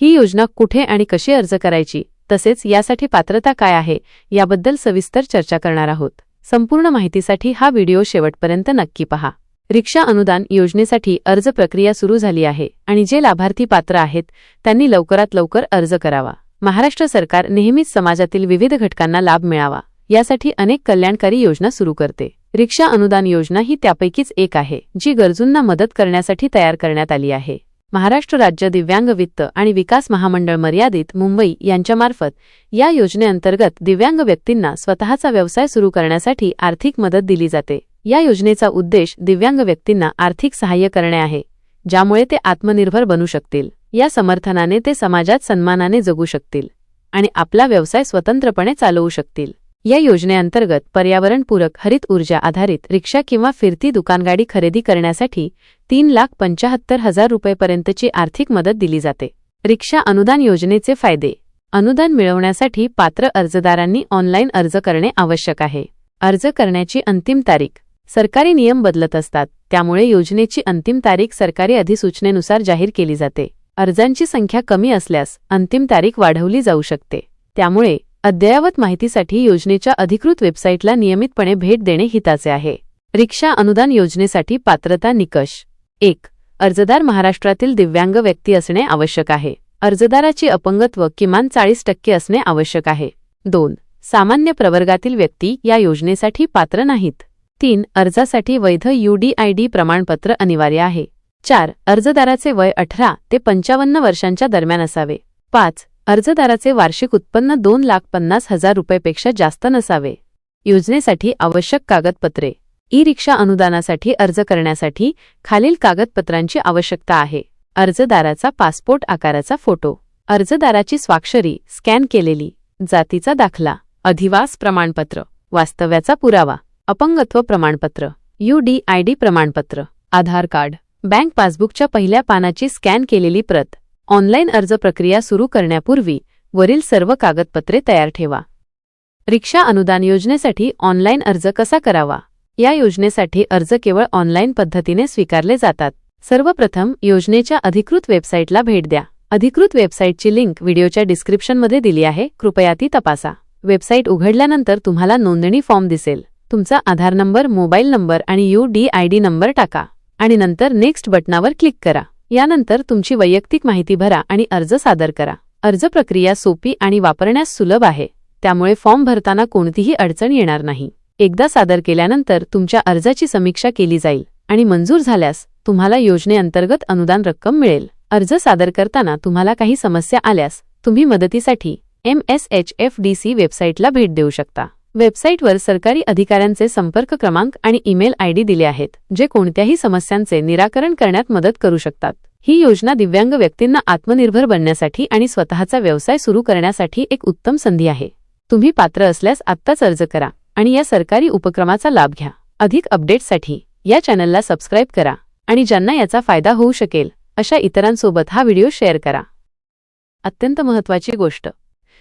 ही योजना कुठे आणि कशी अर्ज करायची तसेच यासाठी पात्रता काय आहे याबद्दल सविस्तर चर्चा करणार आहोत. संपूर्ण माहितीसाठी हा व्हिडिओ शेवटपर्यंत नक्की पहा. रिक्षा अनुदान योजनेसाठी अर्ज प्रक्रिया सुरू झाली आहे आणि जे लाभार्थी पात्र आहेत त्यांनी लवकरात लवकर अर्ज करावा. महाराष्ट्र सरकार नेहमीच समाजातील विविध घटकांना लाभ मिळावा यासाठी अनेक कल्याणकारी योजना सुरू करते. रिक्षा अनुदान योजना ही त्यापैकीच एक आहे जी गरजूंना मदत करण्यासाठी तयार करण्यात आली आहे. महाराष्ट्र राज्य दिव्यांग वित्त आणि विकास महामंडळ मर्यादित मुंबई यांच्यामार्फत या योजनेअंतर्गत दिव्यांग व्यक्तींना स्वतःचा व्यवसाय सुरू करण्यासाठी आर्थिक मदत दिली जाते. या योजनेचा उद्देश दिव्यांग व्यक्तींना आर्थिक सहाय्य करणे आहे ज्यामुळे ते आत्मनिर्भर बनू शकतील. या समर्थनाने ते समाजात सन्मानाने जगू शकतील आणि आपला व्यवसाय स्वतंत्रपणे चालवू शकतील. या योजनेअंतर्गत पर्यावरणपूरक हरित ऊर्जा आधारित रिक्षा किंवा फिरती दुकानगाडी खरेदी करण्यासाठी तीन लाख पंचाहत्तर हजार रुपयेपर्यंतची आर्थिक मदत दिली जाते. रिक्षा अनुदान योजनेचे फायदे. अनुदान मिळवण्यासाठी पात्र अर्जदारांनी ऑनलाईन अर्ज करणे आवश्यक आहे. अर्ज करण्याची अंतिम तारीख. सरकारी नियम बदलत असतात. त्यामुळे योजनेची अंतिम तारीख सरकारी अधिसूचनेनुसार जाहीर केली जाते. अर्जांची संख्या कमी असल्यास अंतिम तारीख वाढवली जाऊ शकते. त्यामुळे अद्ययावत माहितीसाठी योजनेच्या अधिकृत वेबसाईटला नियमितपणे भेट देणे हिताचे आहे. रिक्षा अनुदान योजनेसाठी पात्रता निकष. एक अर्जदार महाराष्ट्रातील दिव्यांग व्यक्ती असणे आवश्यक आहे. अर्जदाराची अपंगत्व किमान चाळीस टक्के असणे आवश्यक आहे. दोन सामान्य प्रवर्गातील व्यक्ती या योजनेसाठी पात्र नाहीत. तीन अर्जासाठी वैध यूडीआयडी प्रमाणपत्र अनिवार्य आहे. चार अर्जदाराचे वय अठरा ते पंचावन्न वर्षांच्या दरम्यान असावे. पाच अर्जदाराचे वार्षिक उत्पन्न दोन लाख पन्नास हजार रुपयेपेक्षा जास्त नसावे. योजनेसाठी आवश्यक कागदपत्रे. ई रिक्षा अनुदानासाठी अर्ज करण्यासाठी खालील कागदपत्रांची आवश्यकता आहे. अर्जदाराचा पासपोर्ट आकाराचा फोटो. अर्जदाराची स्वाक्षरी स्कॅन केलेली. जातीचा दाखला. अधिवास प्रमाणपत्र. वास्तव्याचा पुरावा. अपंगत्व प्रमाणपत्र. यूडीआयडी प्रमाणपत्र. आधार कार्ड. बँक पासबुकच्या पहिल्या पानाची स्कॅन केलेली प्रत. ऑनलाईन अर्ज प्रक्रिया सुरू करण्यापूर्वी वरील सर्व कागदपत्रे तयार ठेवा. रिक्षा अनुदान योजनेसाठी ऑनलाईन अर्ज कसा करावा? या योजनेसाठी अर्ज केवळ ऑनलाईन पद्धतीने स्वीकारले जातात. सर्वप्रथम योजनेच्या अधिकृत वेबसाईटला भेट द्या. अधिकृत वेबसाईटची लिंक व्हिडिओच्या डिस्क्रिप्शनमध्ये दिली आहे. कृपया ती तपासा. वेबसाईट उघडल्यानंतर तुम्हाला नोंदणी फॉर्म दिसेल. तुमचा आधार नंबर मोबाईल नंबर आणि U D I D number टाका आणि नंतर नेक्स्ट बटनावर क्लिक करा. यानंतर तुमची वैयक्तिक माहिती भरा आणि अर्ज सादर करा. अर्ज प्रक्रिया सोपी आणि वापरण्यास सुलभ आहे. त्यामुळे फॉर्म भरताना कोणतीही अडचण येणार नाही. एकदा सादर केल्यानंतर तुमच्या अर्जाची समीक्षा केली जाईल आणि मंजूर झाल्यास तुम्हाला योजनेअंतर्गत अनुदान रक्कम मिळेल. अर्ज सादर करताना तुम्हाला काही समस्या आल्यास तुम्ही मदतीसाठी M S H F D C वेबसाईटला भेट देऊ शकता. वेबसाईटवर सरकारी अधिकाऱ्यांचे संपर्क क्रमांक आणि ईमेल आयडी दिले आहेत जे कोणत्याही समस्यांचे निराकरण करण्यात मदत करू शकतात. ही योजना दिव्यांग व्यक्तींना आत्मनिर्भर बनण्यासाठी आणि स्वतःचा व्यवसाय सुरू करण्यासाठी एक उत्तम संधी आहे. तुम्ही पात्र असल्यास आत्ताच अर्ज करा आणि या सरकारी उपक्रमाचा लाभ घ्या. अधिक अपडेट्ससाठी या चॅनलला सबस्क्राईब करा आणि ज्यांना याचा फायदा होऊ शकेल अशा इतरांसोबत हा व्हिडिओ शेअर करा. अत्यंत महत्त्वाची गोष्ट.